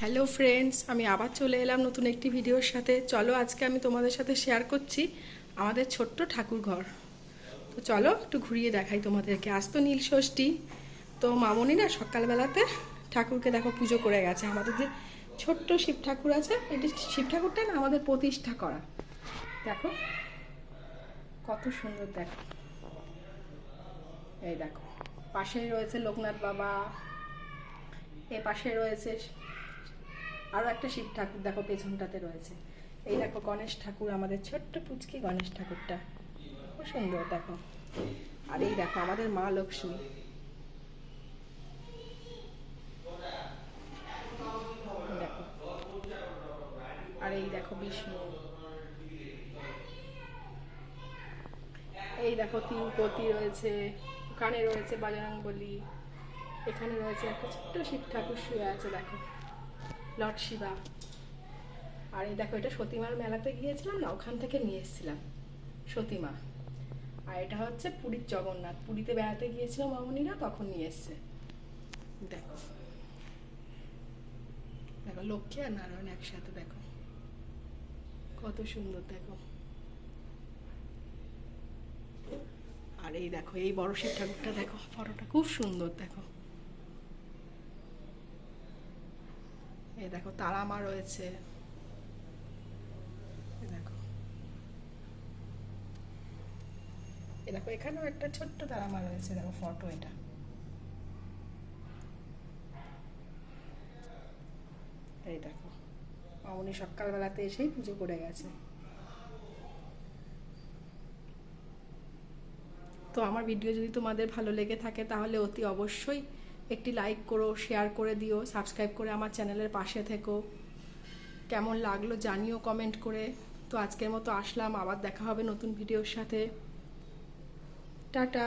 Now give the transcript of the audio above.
Hello friends আমি আবার চলে এলাম নতুন একটি ভিডিওর সাথে। চলো, আজকে আমি তোমাদের সাথে শেয়ার করছি আমাদের ছোট্ট ঠাকুর ঘর। তো চলো, একটু ঘুরিয়ে দেখাই তোমাদেরকে। আজ তো নীল ষষ্ঠী। তো মামনি না সকালবেলাতে ঠাকুরকে দেখো পুজো করে গেছে। আমাদের যে ছোট্ট শিব ঠাকুর আছে এটি শিব ঠাকুরটা না আমাদের প্রতিষ্ঠা করা। দেখো, কত সুন্দর দেখো। এই দেখো, পাশেই রয়েছে লোকনাথ বাবা। এ পাশে রয়েছে আরও একটা শিব ঠাকুর দেখো পেছনটাতে রয়েছে। এই দেখো গণেশ ঠাকুর, আমাদের ছোট্ট পুচকি গণেশ ঠাকুরটা। খুব সুন্দর দেখো। আর এই দেখো আমাদের মা লক্ষ্মী। দেখো। আর এই দেখো বিষ্ণু। এই দেখো তিরুপতি রয়েছে, ওখানে রয়েছে বাজরং বলি এখানে রয়েছে একটা ছোট্ট শিব ঠাকুর শুয়ে আছে, দেখো। লর্ড শিবা। আর এই দেখো, এটা সতীমার মেলাতে গিয়েছিলাম না, ওখান থেকে নিয়ে এসেছিলাম সতীমা। আর এটা হচ্ছে পুরীর জগন্নাথ। পুরীতে বেড়াতে গিয়েছিল মামনিরা, তখন নিয়ে এসছে। দেখো। দেখো, লক্ষ্মী আর নারায়ণ একসাথে, দেখো। কত সুন্দর, দেখো। আর এই দেখো, এই বড় শিব ঠাকুরটা, দেখো, ফটোটা খুব সুন্দর, দেখো। এই দেখো, তারা মা রয়েছে। দেখো। এখানেও একটা ছোট্ট তারা মা রয়েছে, দেখো ফটো এটা। এই দেখো, মামনি সকালবেলাতে এসেই পুজো করে গেছে। তো আমার ভিডিও যদি তোমাদের ভালো লেগে থাকে তাহলে অতি অবশ্যই একটি লাইক করো শেয়ার করে দিও সাবস্ক্রাইব করে আমার চ্যানেলের পাশে থেকো। কেমন লাগল জানিও কমেন্ট করে। তো আজকের মতো আসলাম, আবার দেখা হবে নতুন ভিডিওর সাথে। টাটা!